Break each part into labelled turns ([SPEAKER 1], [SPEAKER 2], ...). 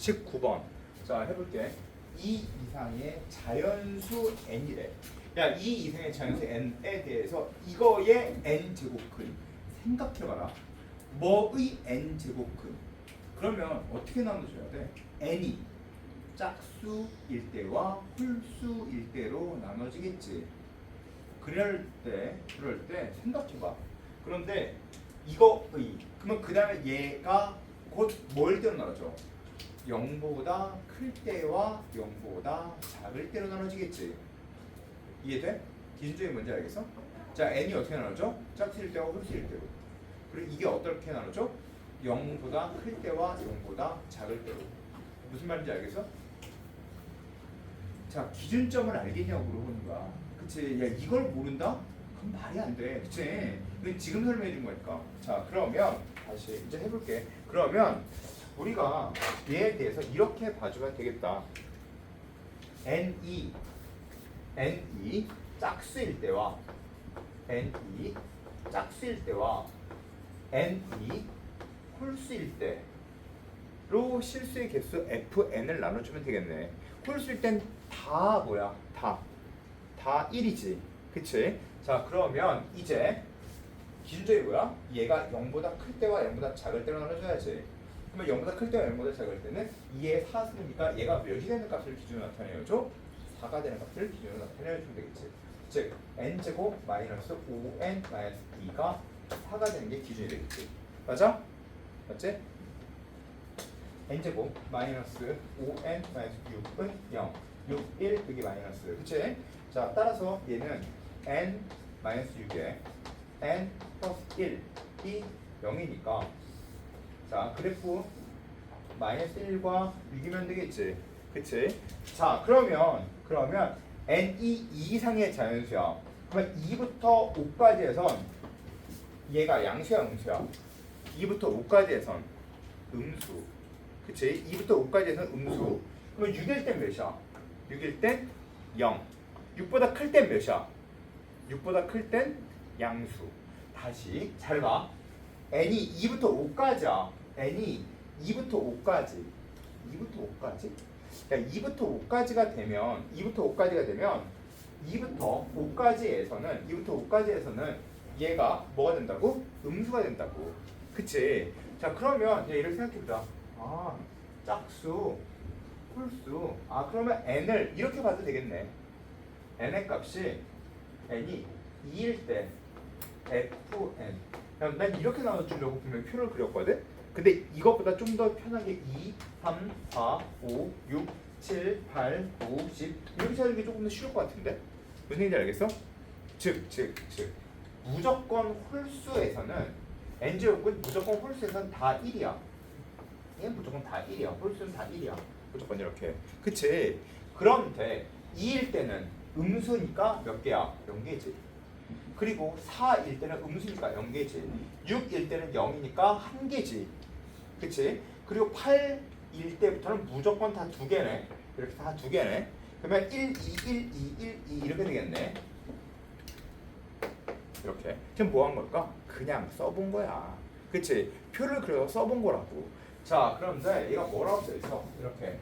[SPEAKER 1] 19번. 자, 해볼게. 2 이상의 자연수 n이래. 야, 2 이상의 자연수 n에 대해서 이거의 n 제곱근 생각해봐라. 뭐의 n 제곱근? 그러면 어떻게 나눠줘야 돼? n이 짝수일 때와 홀수일 때로 나눠지겠지. 그럴 때, 그럴 때 생각해봐. 그런데 이거의 그러면 그 다음에 얘가 곧 뭘 때로 나눠져? 0보다 클 때와 0보다 작을 때로 나눠지겠지. 이해돼? 기준점이 뭔지 알겠어? 자, n이 어떻게 나눠져? 짝수일 때와 홀수일 때로. 그리고 이게 어떻게 나눠져? 0보다 클 때와 0보다 작을 때로. 무슨 말인지 알겠어? 자, 기준점을 알겠냐고 물어보는 거야. 그치? 야, 이걸 모른다? 그럼 말이 안 돼. 그치? 지금 설명해 준 거니까. 자, 그러면 다시 이제 해볼게. 그러면 우리가 얘에 대해서 이렇게 봐주면 되겠다. N2, N2 짝수일 때와 N2 짝수일 때와 N2 홀수일 때로 실수의 개수 FN을 나눠주면 되겠네. 홀수일 땐 다 뭐야? 다. 다 1이지. 그치? 자, 그러면 이제 기준점이 뭐야? 얘가 0보다 클 때와 0보다 작을 때로 나눠줘야지. 그러면 0보다 클 때와 0보다 작을 때는 2의 4승이니까 얘가 몇이 되는 값을 기준으로 나타내야죠? 4가 되는 값을 기준으로 나타내주면 되겠지. 즉 n제곱 마이너스 5n 마이너스 2가 4가 되는 게 기준이 되겠지. 맞아? 맞지? n제곱 마이너스 5n 마이너스 6은 0 6, 1 여기 마이너스 그치? 자 따라서 얘는 n 마이너스 6에 n 플러스 1이 0이니까 자 그래프 마이너스 1과 6이면 되겠지 그치? 자 그러면 그러면 n이 2 이상의 자연수야 그러면 2부터 5까지에선 얘가 양수야 음수야 2부터 5까지에선 음수 그치? 2부터 5까지에선 음수 그러면 6일 땐 몇이야? 6일 땐 0 6보다 클 땐 몇이야? 6보다 클 땐 양수 다시 잘 봐 n이 2부터 5까지야. N이 2부터 5까지. 2부터 5까지? 야 2부터 5까지가 되면 2부터 5까지가 되면 2부터 5까지에서는 2부터 5까지에서는 얘가 뭐가 된다고? 음수가 된다고. 그치? 자 그러면 얘 이렇게 생각해보자. 아 짝수 홀수. 아 그러면 n을 이렇게 봐도 되겠네. N의 값이 n이 2일 때 fn 그럼 난 이렇게 나눠주려고 분명히 표를 그렸거든? 근데 이것보다 좀 더 편하게 2, 3, 4, 5, 6, 7, 8, 9, 10 이렇게 찾는 게 조금 더 쉬울 것 같은데? 무슨 얘기인지 알겠어? 즉, 즉, 즉 무조건 홀수에서는 n제곱은 무조건 홀수에서는 다 1이야. 얘는 무조건 다 1이야. 홀수는 다 1이야. 무조건 이렇게. 그치? 그런데 2일 때는 음수니까 몇 개야? 0개지 그리고 4일 때는 음수니까 0개지. 6일 때는 0이니까 1개지. 그치? 그리고 8일 때부터는 무조건 다 2개네. 이렇게 다 2개네. 그러면 1, 2, 1, 2, 1, 2 이렇게 되겠네. 이렇게. 지금 뭐 한 걸까? 그냥 써본 거야. 그치? 표를 그려서 써본 거라고. 자 그런데 얘가 뭐라고 써있어? 이렇게.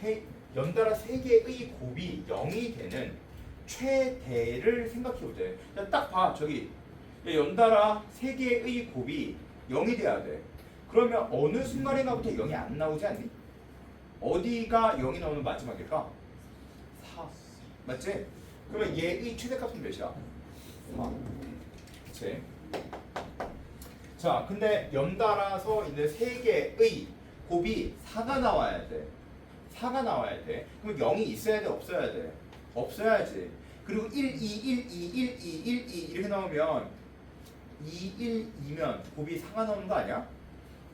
[SPEAKER 1] K 연달아 세 개의 곱이 0이 되는 최대를 생각해보자 딱 봐 저기 야, 연달아 세 개의 곱이 0이 돼야 돼 그러면 어느 순간인가부터 0이 안 나오지 않니? 어디가 0이 나오는 마지막일까? 4 맞지? 그러면 얘의 최대값은 몇이야? 4 그치? 자, 근데 연달아서 있는 세 개의 곱이 4가 나와야 돼. 4가 나와야 돼. 그럼 0이 있어야 돼, 없어야 돼? 없어야지. 그리고 1, 2, 1, 2, 1, 2, 1, 2 이렇게 나오면 2, 1, 2면 곱이 4가 나오는 거 아니야?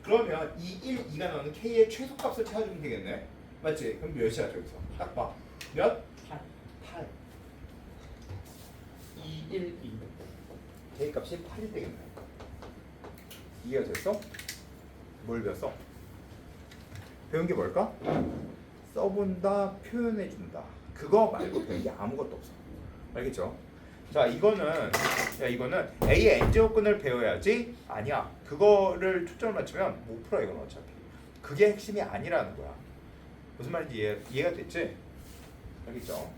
[SPEAKER 1] 그러면 2, 1, 2가 나오는 k의 최소값을 찾아주면 되겠네. 맞지? 그럼 몇이야 저기서? 딱 봐. 몇? 8. 8. 2, 1, 2. k 값이 8이 되겠네. 이해가 됐어? 뭘 배웠어? 배운 게 뭘까? 써본다, 표현해준다. 그거 말고 배운 게 아무것도 없어. 알겠죠? 자, 이거는 야 이거는 A의 n제곱근을 배워야지. 아니야. 그거를 초점을 맞추면 못 풀어 이건 어차피. 그게 핵심이 아니라는 거야. 무슨 말인지 이해, 이해가 됐지? 알겠죠?